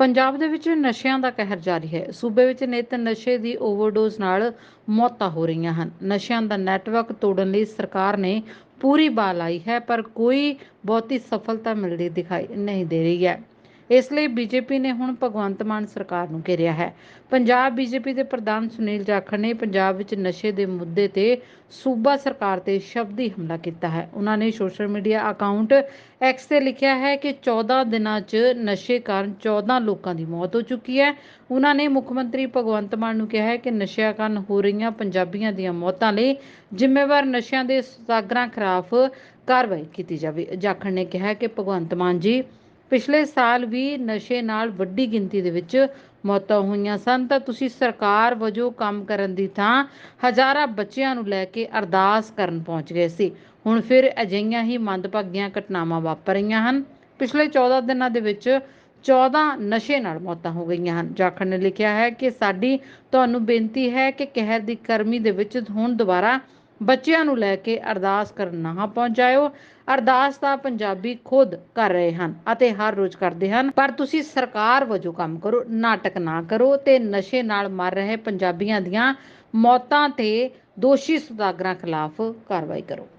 ਪੰਜਾਬ ਦੇ ਵਿੱਚ ਨਸ਼ਿਆਂ ਦਾ ਕਹਿਰ ਜਾਰੀ ਹੈ। ਸੂਬੇ ਵਿੱਚ ਨਿਤ ਨਸ਼ੇ ਦੀ ਓਵਰਡੋਜ਼ ਨਾਲ ਮੌਤਾਂ ਹੋ ਰਹੀਆਂ ਹਨ। ਨਸ਼ਿਆਂ ਦਾ ਨੈਟਵਰਕ ਤੋੜਨ ਲਈ ਸਰਕਾਰ ਨੇ ਪੂਰੀ ਬਾਹ ਲਾਈ ਹੈ, ਪਰ ਕੋਈ ਬਹੁਤੀ ਸਫਲਤਾ ਮਿਲਦੀ ਦਿਖਾਈ ਨਹੀਂ ਦੇ ਰਹੀ ਹੈ। ਇਸ ਲਈ ਬੀਜੇਪੀ ਨੇ ਹੁਣ ਭਗਵੰਤ ਮਾਨ ਸਰਕਾਰ ਨੂੰ ਘੇਰਿਆ ਹੈ। ਪੰਜਾਬ ਬੀਜੇਪੀ ਦੇ ਪ੍ਰਧਾਨ ਸੁਨੀਲ ਜਾਖੜ ਨੇ ਪੰਜਾਬ ਵਿੱਚ ਨਸ਼ੇ ਦੇ ਮੁੱਦੇ ਤੇ ਸੂਬਾ ਸਰਕਾਰ ਤੇ ਸ਼ਬਦੀ ਹਮਲਾ ਕੀਤਾ ਹੈ। ਉਹਨਾਂ ਨੇ ਸੋਸ਼ਲ ਮੀਡੀਆ ਅਕਾਊਂਟ ਐਕਸ ਤੇ ਲਿਖਿਆ ਹੈ ਕਿ 14 ਦਿਨਾਂ 'ਚ ਨਸ਼ੇ ਕਾਰਨ 14 ਲੋਕਾਂ ਦੀ ਮੌਤ ਹੋ ਚੁੱਕੀ ਹੈ। ਉਹਨਾਂ ਨੇ ਮੁੱਖ ਮੰਤਰੀ ਭਗਵੰਤ ਮਾਨ ਨੂੰ ਕਿਹਾ ਹੈ ਕਿ ਨਸ਼ਿਆਂ ਕਾਰਨ ਹੋ ਰਹੀਆਂ ਪੰਜਾਬੀਆਂ ਦੀਆਂ ਮੌਤਾਂ ਲਈ ਜ਼ਿੰਮੇਵਾਰ ਨਸ਼ਿਆਂ ਦੇ ਸਾਗਰਾਂ ਖਿਲਾਫ ਕਾਰਵਾਈ ਕੀਤੀ ਜਾਵੇ। ਜਾਖੜ ਨੇ ਕਿਹਾ ਕਿ ਭਗਵੰਤ ਮਾਨ ਜੀ ਪਿਛਲੇ ਸਾਲ ਵੀ ਨਸ਼ੇ ਨਾਲ ਵੱਡੀ ਗਿਣਤੀ ਦੇ ਵਿੱਚ ਮੌਤਾਂ ਹੋਈਆਂ ਸਨ। ਤਾਂ ਤੁਸੀਂ ਸਰਕਾਰ ਵਜੋਂ ਕੰਮ ਕਰਨ ਦੀ ਥਾਂ ਹਜ਼ਾਰਾਂ ਬੱਚਿਆਂ ਨੂੰ ਲੈ ਕੇ ਅਰਦਾਸ ਕਰਨ ਪਹੁੰਚ ਗਏ ਸੀ। ਹੁਣ ਫਿਰ ਅਜਿਹੀਆਂ ਹੀ ਮੰਦਭਾਗੀਆਂ ਘਟਨਾਵਾਂ ਵਾਪਰ ਰਹੀਆਂ ਹਨ। ਪਿਛਲੇ 14 ਦਿਨਾਂ ਦੇ ਵਿੱਚ 14 ਨਸ਼ੇ ਨਾਲ ਮੌਤਾਂ ਹੋ ਗਈਆਂ ਹਨ। ਜਾਖੜ ਨੇ ਲਿਖਿਆ ਹੈ ਕਿ ਸਾਡੀ ਤੁਹਾਨੂੰ ਬੇਨਤੀ ਹੈ ਕਿ ਕਹਿਰ ਦੀ ਗਰਮੀ ਦੇ ਵਿੱਚ ਹੁਣ ਦੁਬਾਰਾ ਬੱਚਿਆਂ ਨੂੰ ਲੈ ਕੇ ਅਰਦਾਸ ਕਰਨ ਨਾ ਪਹੁੰਚਾਇਓ। ਅਰਦਾਸ ਤਾਂ ਪੰਜਾਬੀ ਖੁਦ ਕਰ ਰਹੇ ਹਨ ਅਤੇ ਹਰ ਰੋਜ਼ ਕਰਦੇ ਹਨ, ਪਰ ਤੁਸੀਂ ਸਰਕਾਰ ਵਜੋਂ ਕੰਮ ਕਰੋ, ਨਾਟਕ ਨਾ ਕਰੋ ਤੇ ਨਸ਼ੇ ਨਾਲ ਮਰ ਰਹੇ ਪੰਜਾਬੀਆਂ ਦੀਆਂ ਮੌਤਾਂ ਤੇ ਦੋਸ਼ੀ ਸੁਦਾਗਰਾਂ ਖਿਲਾਫ ਕਾਰਵਾਈ ਕਰੋ।